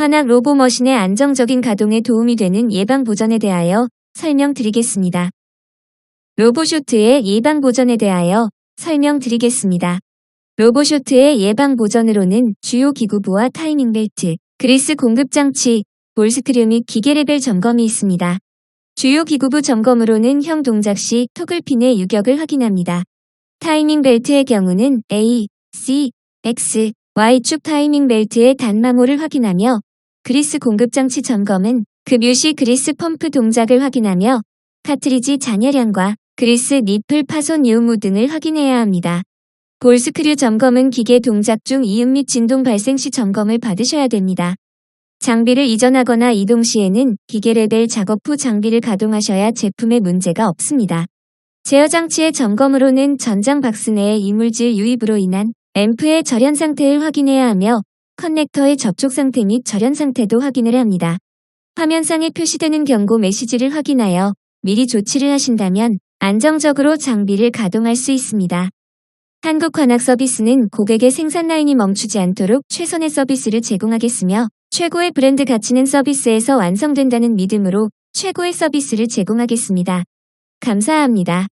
환악 로보머신의 안정적인 가동에 도움이 되는 예방 보전에 대하여 설명드리겠습니다. 로보쇼트의 예방 보전에 대하여 설명드리겠습니다. 로보쇼트의 예방 보전으로는 주요 기구부와 타이밍 벨트, 그리스 공급 장치, 볼스크류 및 기계 레벨 점검이 있습니다. 주요 기구부 점검으로는 형 동작 시 토글핀의 유격을 확인합니다. 타이밍 벨트의 경우는 A, C, X, Y축 타이밍 벨트의 단마모를 확인하며 그리스 공급 장치 점검은 급유 시 그리스 펌프 동작을 확인하며 카트리지 잔여량과 그리스 니플 파손 유무 등을 확인해야 합니다. 볼스크류 점검은 기계 동작 중 이음 및 진동 발생 시 점검을 받으셔야 됩니다. 장비를 이전하거나 이동 시에는 기계 레벨 작업 후 장비를 가동하셔야 제품에 문제가 없습니다. 제어 장치의 점검으로는 전장 박스 내의 이물질 유입으로 인한 앰프의 절연 상태를 확인해야 하며 커넥터의 접촉 상태 및 절연 상태도 확인을 합니다. 화면상에 표시되는 경고 메시지를 확인하여 미리 조치를 하신다면 안정적으로 장비를 가동할 수 있습니다. 한국환학 서비스는 고객의 생산 라인이 멈추지 않도록 최선의 서비스를 제공하겠으며 최고의 브랜드 가치는 서비스에서 완성된다는 믿음으로 최고의 서비스를 제공하겠습니다. 감사합니다.